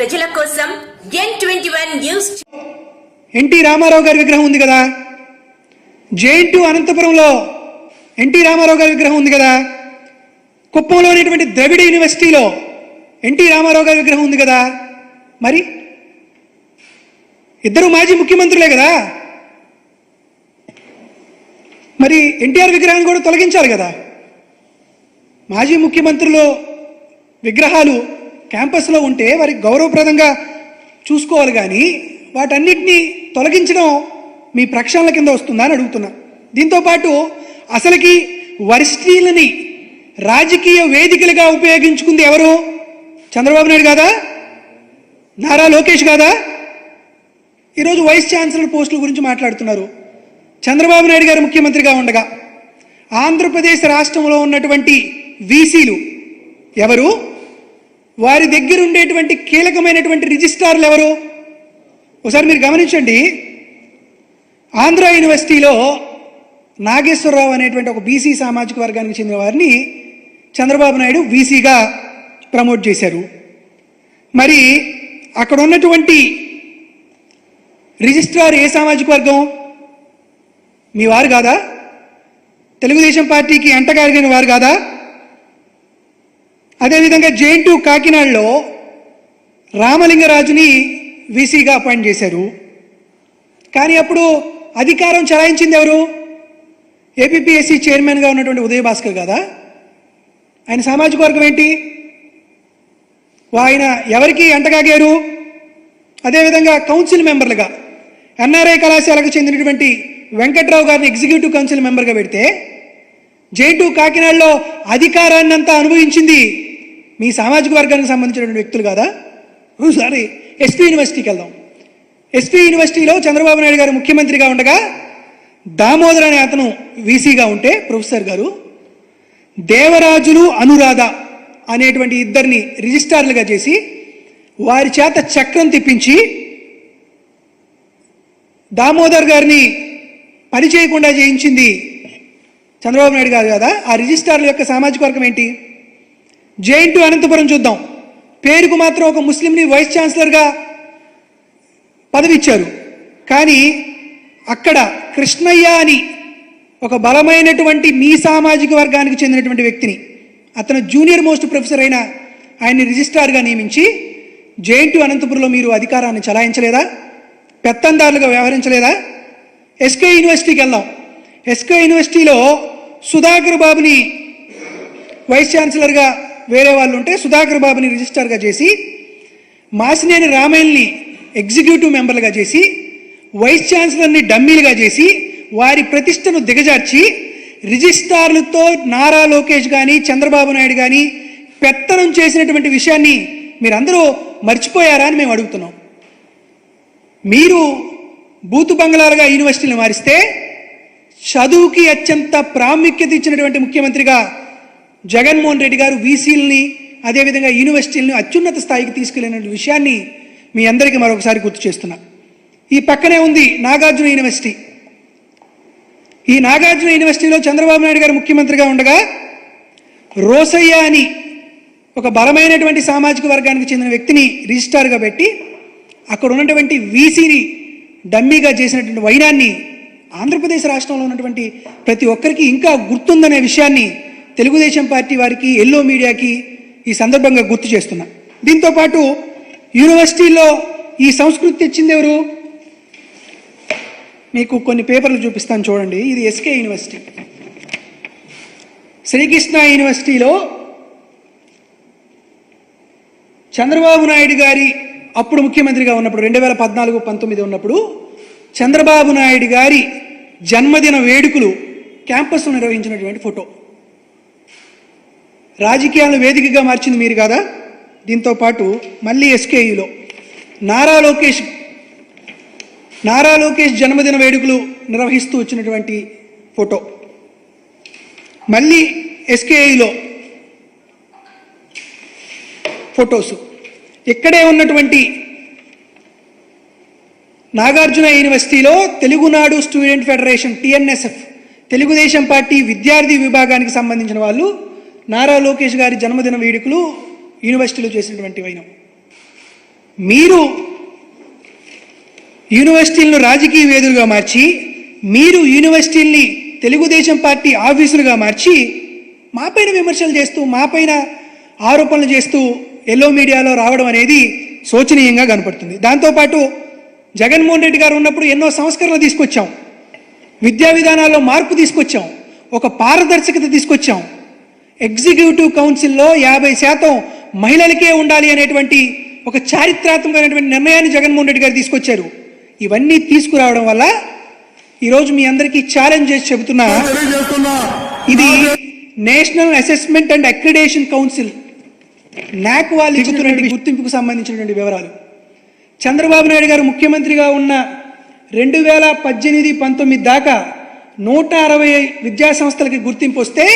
ప్రజల కోసం N twenty one news NT Rama Rao garu విగ్రహం ఉంది కదా? జేఎన్ టూ అనంతపురంలో ఎన్టీ రామారావు గారి విగ్రహం ఉంది కదా? కుప్పంలో ఉన్నటువంటి ద్రవిడ యూనివర్సిటీలో ఎన్టీ రామారావు గారి విగ్రహం ఉంది కదా? మరి? ఇద్దరు మాజీ ముఖ్యమంత్రులే కదా? మరి ఎన్టీఆర్ విగ్రహాన్ని కూడా తొలగించాలి కదా? మాజీ ముఖ్యమంత్రులు విగ్రహాలు క్యాంపస్లో ఉంటే వారికి గౌరవప్రదంగా చూసుకోవాలి కానీ వాటన్నిటినీ తొలగించడం మీ ప్రక్షాళన కింద వస్తుందా అని అడుగుతున్నా. దీంతోపాటు అసలుకి వరిష్ఠీలని రాజకీయ వేదికలుగా ఉపయోగించుకుంది ఎవరు? చంద్రబాబు నాయుడు కాదా నారా లోకేష్ కాదా ఈరోజు వైస్ ఛాన్సలర్ పోస్టుల గురించి మాట్లాడుతున్నారు. చంద్రబాబు నాయుడు గారు ముఖ్యమంత్రిగా ఉండగా ఆంధ్రప్రదేశ్ రాష్ట్రంలో ఉన్నటువంటి వీసీలు ఎవరు? వారి దగ్గర ఉండేటువంటి కీలకమైనటువంటి రిజిస్ట్రార్లు ఎవరు? ఒకసారి మీరు గమనించండి. ఆంధ్ర యూనివర్సిటీలో నాగేశ్వరరావు అనేటువంటి ఒక బీసీ సామాజిక వర్గానికి చెందిన వారిని చంద్రబాబు నాయుడు వీసీగా ప్రమోట్ చేశారు. మరి అక్కడ ఉన్నటువంటి రిజిస్ట్రార్ ఏ సామాజిక వర్గం? మీ వారు కాదా? తెలుగుదేశం పార్టీకి ఎంటగారిగిన వారు కాదా? అదేవిధంగా జైన్ టూ కాకినాడలో రామలింగరాజుని వీసీగా అపాయింట్ చేశారు కానీ అప్పుడు అధికారం చలాయించింది ఎవరు? ఏపీపీఎస్సీ చైర్మన్గా ఉన్నటువంటి ఉదయ భాస్కర్ కదా ఆయన సామాజిక వర్గం ఏంటి? ఆయన ఎవరికి ఎంటగాగారు అదేవిధంగా కౌన్సిల్ మెంబర్లుగా ఎన్ఆర్ఐ కళాశాలకు చెందినటువంటి వెంకట్రావు గారిని ఎగ్జిక్యూటివ్ కౌన్సిల్ మెంబర్గా పెడితే జైటు కాకినాడలో అధికారాన్ని అంతా అనుభవించింది మీ సామాజిక వర్గానికి సంబంధించినటువంటి వ్యక్తులు కాదా? ఒకసారి ఎస్పీ యూనివర్సిటీకి వెళ్దాం. ఎస్పీ యూనివర్సిటీలో చంద్రబాబు నాయుడు గారు ముఖ్యమంత్రిగా ఉండగా దామోదర్ అనే అతను వీసీగా ఉంటే ప్రొఫెసర్ గారు దేవరాజులు అనురాధ అనేటువంటి ఇద్దరిని రిజిస్ట్రార్లుగా చేసి వారి చేత చక్రం తిప్పించి దామోదర్ గారిని పని చేయకుండా చేయించింది చంద్రబాబు నాయుడు గారు కదా? ఆ రిజిస్ట్రార్ల యొక్క సామాజిక వర్గం ఏంటి? జైన్ టు అనంతపురం చూద్దాం. పేరుకు మాత్రం ఒక ముస్లింని వైస్ ఛాన్సలర్గా పదవి ఇచ్చారు కానీ అక్కడ కృష్ణయ్య అని ఒక బలమైనటువంటి మీ సామాజిక వర్గానికి చెందినటువంటి వ్యక్తిని అతను జూనియర్ మోస్ట్ ప్రొఫెసర్ అయిన ఆయన్ని రిజిస్ట్రార్గా నియమించి జైన్ అనంతపురంలో మీరు అధికారాన్ని చలాయించలేదా? పెత్తందారులుగా వ్యవహరించలేదా? ఎస్కే యూనివర్సిటీకి వెళ్దాం. ఎస్కే యూనివర్సిటీలో సుధాకర్ బాబుని వైస్ ఛాన్సలర్గా వేరే వాళ్ళు ఉంటే సుధాకర్ బాబుని రిజిస్టర్గా చేసి మాసినేని రామయ్యని ఎగ్జిక్యూటివ్ మెంబర్లుగా చేసి వైస్ ఛాన్సలర్ని డమ్మీలుగా చేసి వారి ప్రతిష్టను దిగజార్చి రిజిస్టార్లతో నారా లోకేష్ కానీ చంద్రబాబు నాయుడు కానీ పెత్తనం చేసినటువంటి విషయాన్ని మీరందరూ మర్చిపోయారా అని మేము అడుగుతున్నాం. మీరు బూతు బంగ్లాలుగా యూనివర్సిటీని మారిస్తే చదువుకి అత్యంత ప్రాముఖ్యత ఇచ్చినటువంటి ముఖ్యమంత్రిగా జగన్మోహన్ రెడ్డి గారు వీసీల్ని అదేవిధంగా యూనివర్సిటీలను అత్యున్నత స్థాయికి తీసుకెళ్ళిన విషయాన్ని మీ అందరికీ మరొకసారి గుర్తు చేస్తున్నా. ఈ పక్కనే ఉంది నాగార్జున యూనివర్సిటీ. ఈ నాగార్జున యూనివర్సిటీలో చంద్రబాబు నాయుడు గారు ముఖ్యమంత్రిగా ఉండగా రోసయ్య అని ఒక బలమైనటువంటి సామాజిక వర్గానికి చెందిన వ్యక్తిని రిజిస్టార్గా పెట్టి అక్కడ ఉన్నటువంటి వీసీని డమ్మీగా చేసినటువంటి వైనాన్ని ఆంధ్రప్రదేశ్ రాష్ట్రంలో ఉన్నటువంటి ప్రతి ఒక్కరికి ఇంకా గుర్తుందనే విషయాన్ని తెలుగుదేశం పార్టీ వారికి ఎల్లో మీడియాకి ఈ సందర్భంగా గుర్తు చేస్తున్నా. దీంతో పాటు యూనివర్సిటీలో ఈ సంస్కృతి తెచ్చింది ఎవరు? మీకు కొన్ని పేపర్లు చూపిస్తాను చూడండి. ఇది ఎస్కే యూనివర్సిటీ శ్రీకృష్ణ యూనివర్సిటీలో చంద్రబాబు నాయుడు గారి అప్పుడు ముఖ్యమంత్రిగా ఉన్నప్పుడు రెండు వేల పద్నాలుగు పంతొమ్మిది ఉన్నప్పుడు చంద్రబాబు నాయుడు గారి జన్మదిన వేడుకలు క్యాంపస్లో నిర్వహించినటువంటి ఫోటో. రాజకీయాలను వేదికగా మార్చింది మీరు కదా? దీంతో పాటు మళ్ళీ ఎస్కేయులో నారా లోకేష్ నారా లోకేష్ జన్మదిన వేడుకలు నిర్వహిస్తూ వచ్చినటువంటి ఫోటో. మళ్ళీ ఎస్కేఐలో ఫొటోస్. ఇక్కడే ఉన్నటువంటి నాగార్జున యూనివర్సిటీలో Telugunadu student federation TNSF Telugu Desam party విద్యార్థి విభాగానికి సంబంధించిన వాళ్ళు నారా లోకేష్ గారి జన్మదిన వేడుకలు యూనివర్సిటీలో చేసినటువంటి వైనం. మీరు యూనివర్సిటీలను రాజకీయ వేదులుగా మార్చి మీరు యూనివర్సిటీల్ని తెలుగుదేశం పార్టీ ఆఫీసులుగా మార్చి మాపైన విమర్శలు చేస్తూ మాపైన ఆరోపణలు చేస్తూ ఎల్లో మీడియాలో రావడం అనేది శోచనీయంగా కనపడుతుంది. దాంతోపాటు జగన్మోహన్ రెడ్డి గారు ఉన్నప్పుడు ఎన్నో సంస్కరణలు తీసుకొచ్చాం. విద్యా విధానాల్లో మార్పు తీసుకొచ్చాం. ఒక పారదర్శకత తీసుకొచ్చాం. ఎగ్జిక్యూటివ్ కౌన్సిల్లో యాభై శాతం మహిళలకే ఉండాలి అనేటువంటి ఒక చారిత్రాత్మకమైనటువంటి నిర్ణయాన్ని జగన్మోహన్ రెడ్డి గారు తీసుకొచ్చారు. ఇవన్నీ తీసుకురావడం వల్ల ఈరోజు మీ అందరికీ ఛాలెంజ్ చేసి చెబుతున్నా ఇది national assessment and accreditation council NAAC వాళ్ళు ఇచ్చుతున్నటువంటి గుర్తింపుకు సంబంధించినటువంటి వివరాలు. చంద్రబాబు నాయుడు గారు ముఖ్యమంత్రిగా ఉన్న రెండు వేల పద్దెనిమిది పంతొమ్మిది దాకా నూట అరవై విద్యా సంస్థలకి గుర్తింపు వస్తే